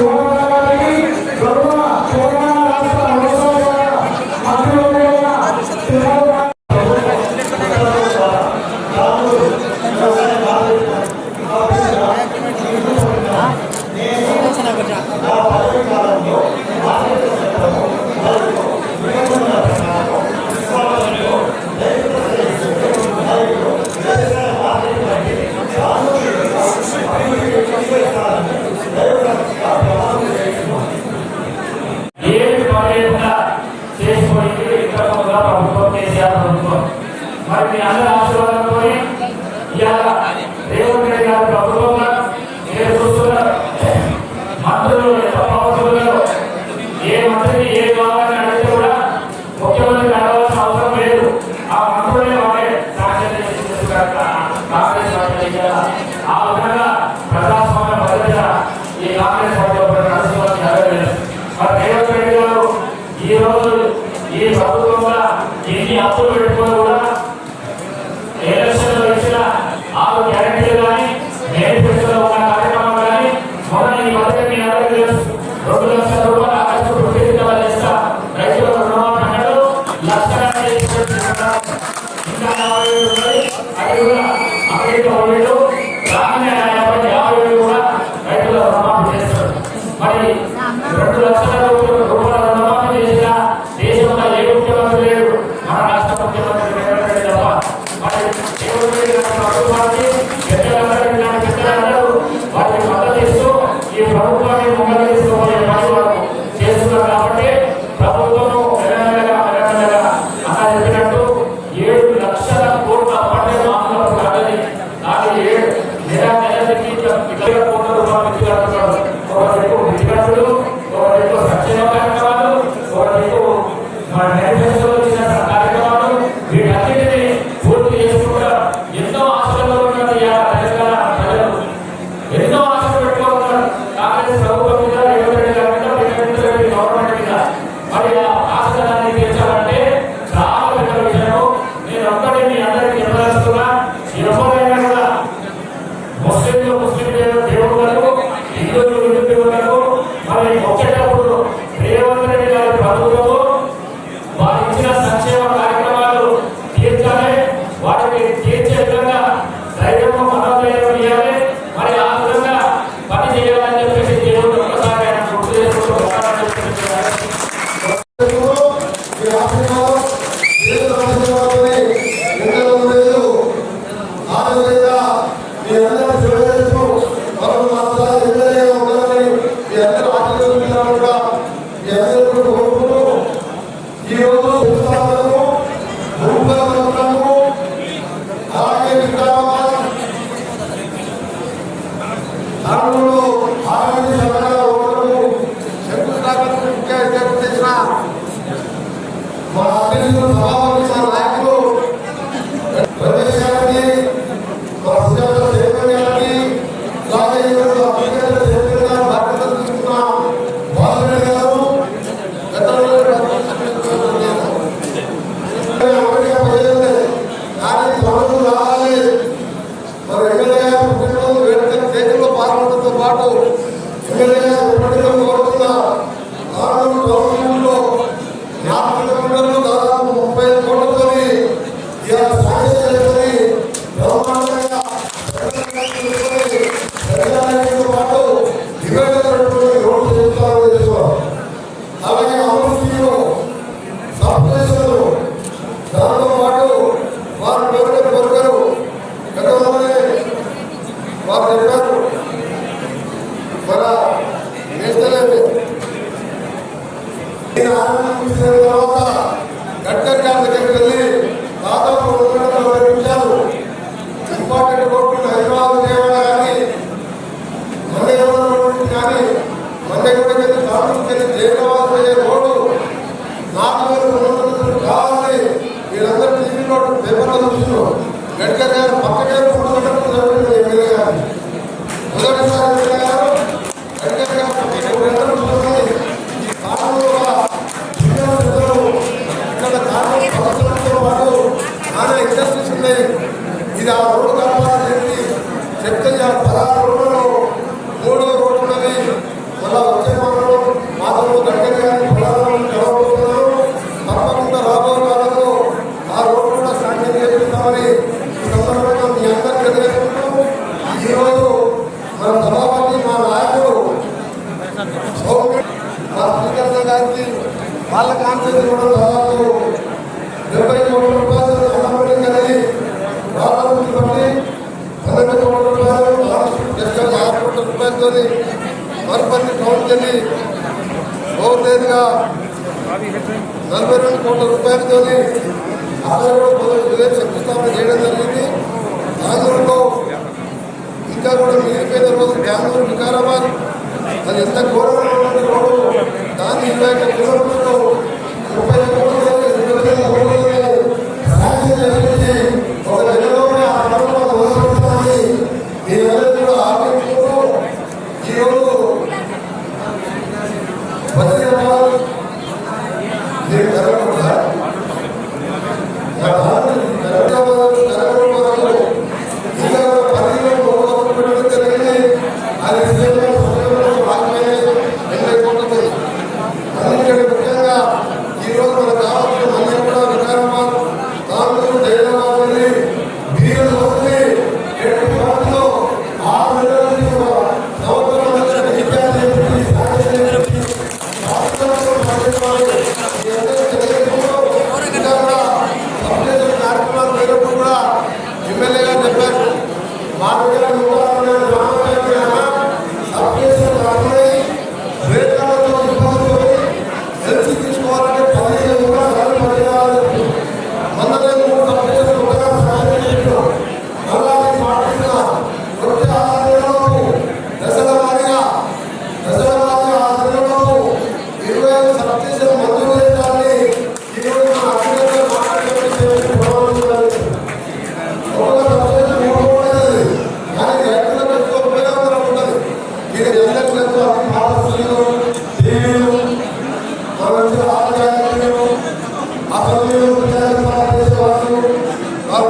Lord. ప్రభుత్వంలో ఎన్ని అప్పులు పెట్టుకుని రెడ్డి brasileira é ఇంకా కూడా మిగిలిపోయిన రోజు బెంగళూరు వికారాబాద్. అది ఎంత ఘోరంగా ఉన్నది దాన్ని ఇరవై ఒక్క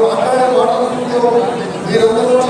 మాట్లాడే మాటలు మీరందరూ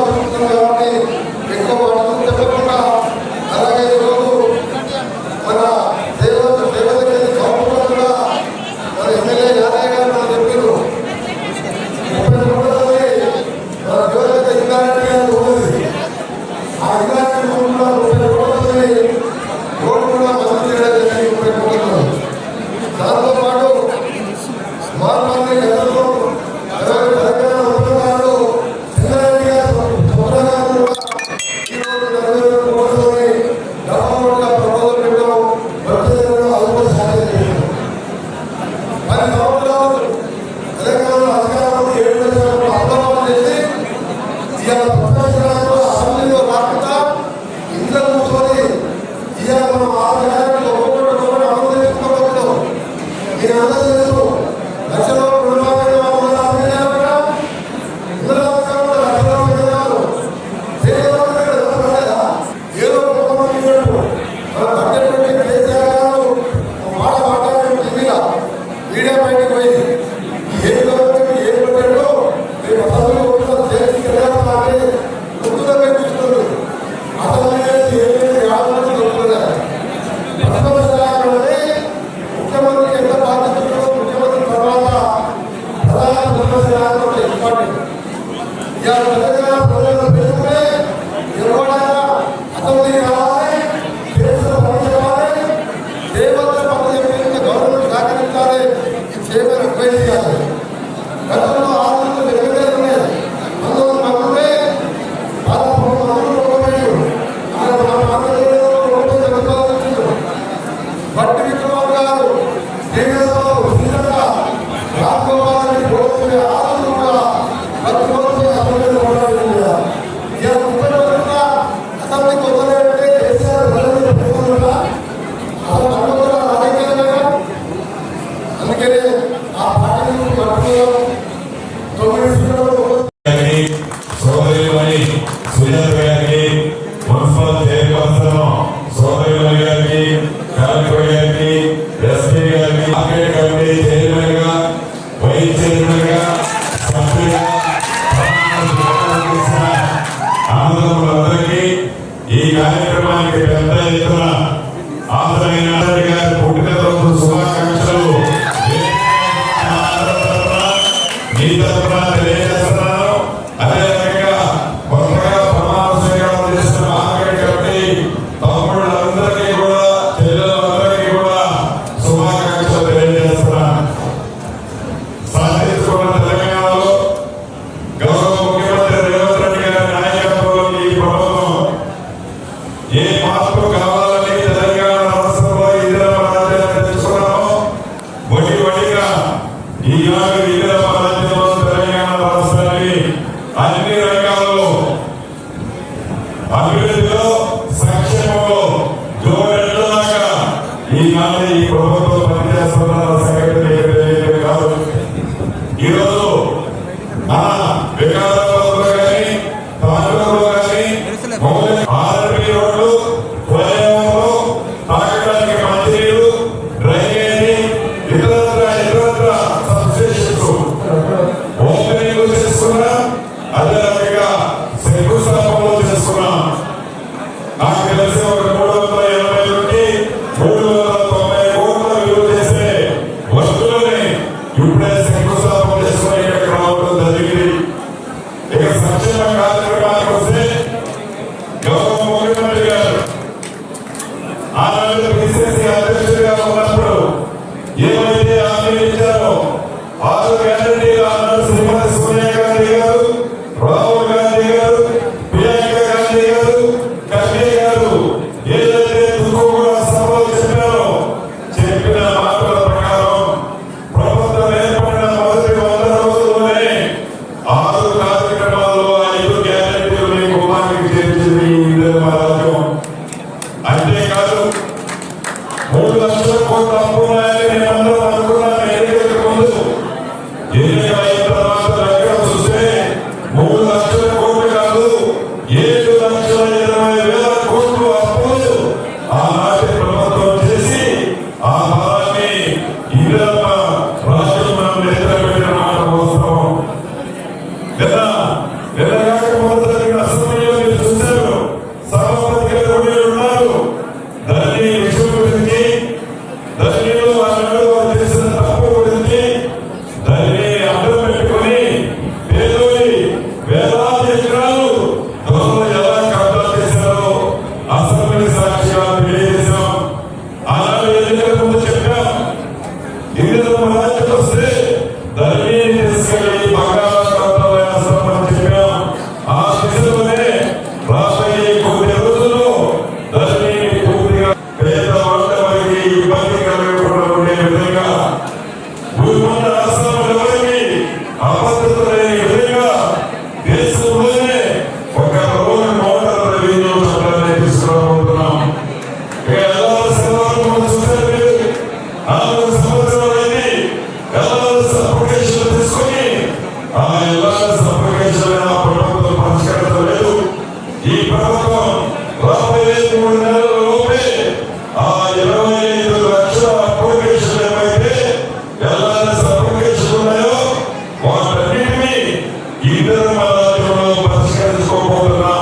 గారికి సుజాత గారికి మున్సిపల్ చైర్పర్సన్ సోదరి గారికి కలెక్టర్ గారికి ఎస్పీ గారికి మార్కెట్ కమిటీ ఈరోజు మన Hoffmann.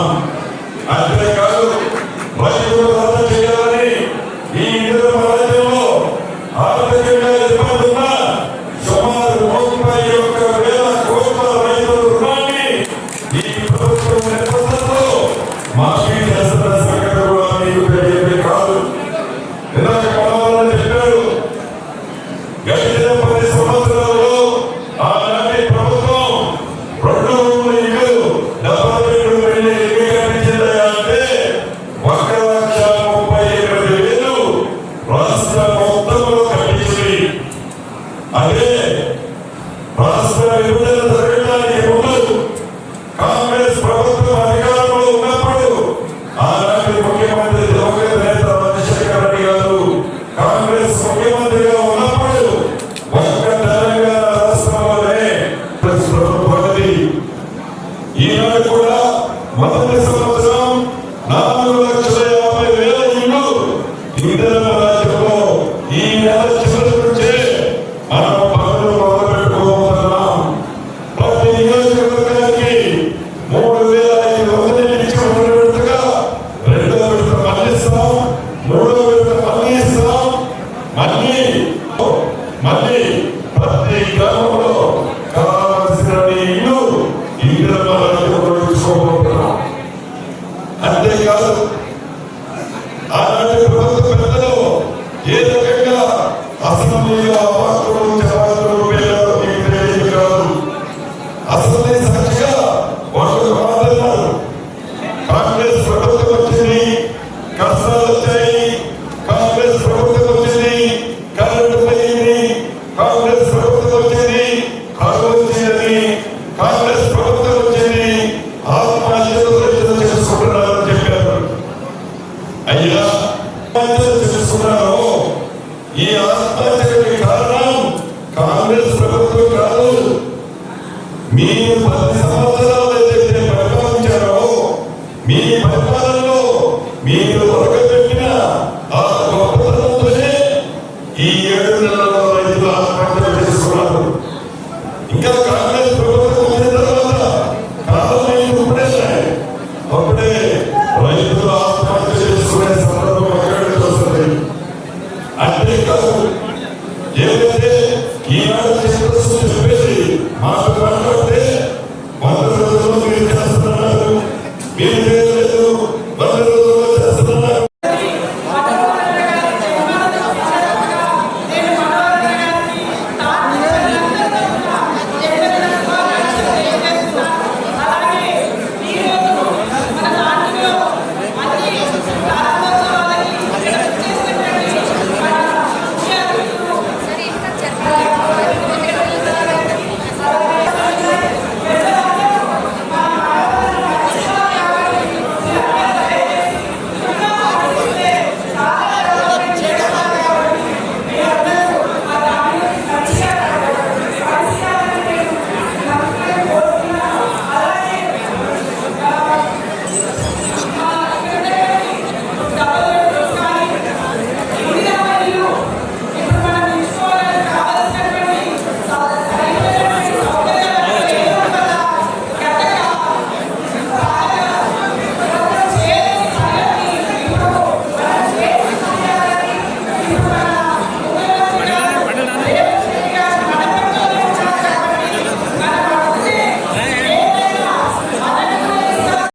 Me.